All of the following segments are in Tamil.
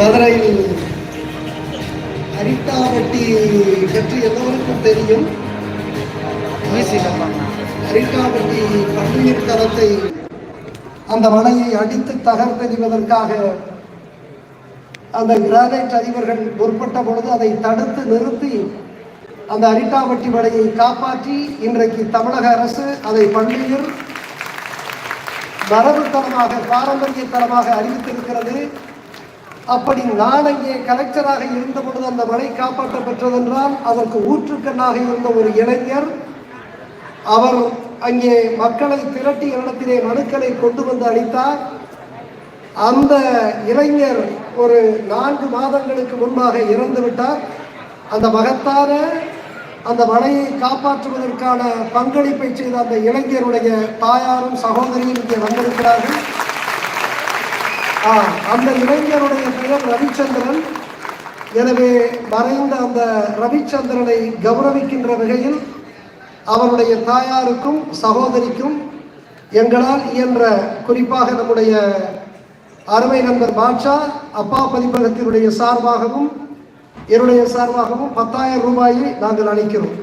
மதுரையில் அரிட்டாவட்டி பற்றி எல்லோருக்கும் தெரியும். அரிட்டாவட்டி பன்னியர் தரத்தை அந்த மனையை அடித்து தகர்த்தெறிவதற்காக அந்த கிரானைட் அதிபர்கள் முற்பட்ட பொழுது அதை தடுத்து நிறுத்தி அந்த அரிட்டாவட்டி மலையை காப்பாற்றி இன்றைக்கு தமிழக அரசு அதை பள்ளியில் மரபுத்தனமாக பாரம்பரியத்தனமாக அறிவித்திருக்கிறது. அப்படி நான் அங்கே கலெக்டராக இருந்த பொழுது அந்த மலை காப்பாற்றப்பட்டதென்றால் அதற்கு ஊற்றுக்கண்ணாக இருந்த ஒரு இளைஞர் அவர் அங்கே மக்களை திரட்டி இடத்திலே மனுக்களை கொண்டு வந்து அளித்தார். அந்த இளைஞர் ஒரு நான்கு மாதங்களுக்கு முன்பாக இறந்து விட்டார். அந்த மகத்தான அந்த மலையை காப்பாற்றுவதற்கான பங்களிப்பை செய்த அந்த இளைஞருடைய தாயாரும் சகோதரியும் இங்கே வந்திருக்கிறார்கள். அந்த இளைஞருடைய பெயர் ரவிச்சந்திரன். எனவே மறைந்த அந்த ரவிச்சந்திரனை கௌரவிக்கின்ற வகையில் அவருடைய தாயாருக்கும் சகோதரிக்கும் எங்களால் இயன்ற குறிப்பாக நம்முடைய அருமை நண்பர் பாட்ஷா அப்பா பதிப்பகத்தினுடைய சார்பாகவும் என்னுடைய சார்பாகவும் பத்தாயிரம் ரூபாயை நாங்கள் அளிக்கிறோம்.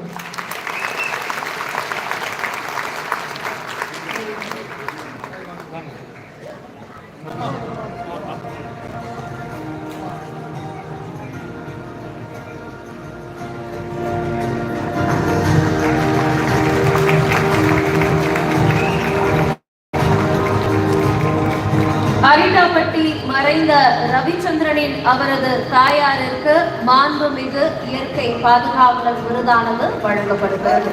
அரிட்டாப்பட்டி மறைந்த ரவிச்சந்திரனின் அவரது தாயாருக்கு மாண்புமிகு இயற்கை பாதுகாவலர் விருதானது வழங்கப்படுகிறது.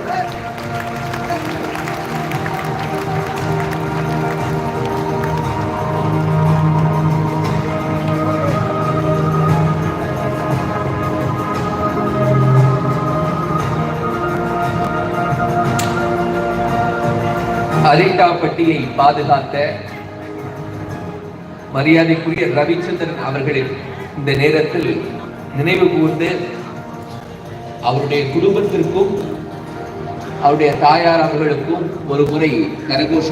அரிட்டாப்பட்டியை பாதுகாத்த மரியாதைக்குரிய ரவிச்சந்திரன் அவர்களின் இந்த நேரத்தில் நினைவு கூர்ந்து அவருடைய குடும்பத்திற்கும் அவருடைய தாயார் அவர்களுக்கும் ஒரு முறை கரகோஷம்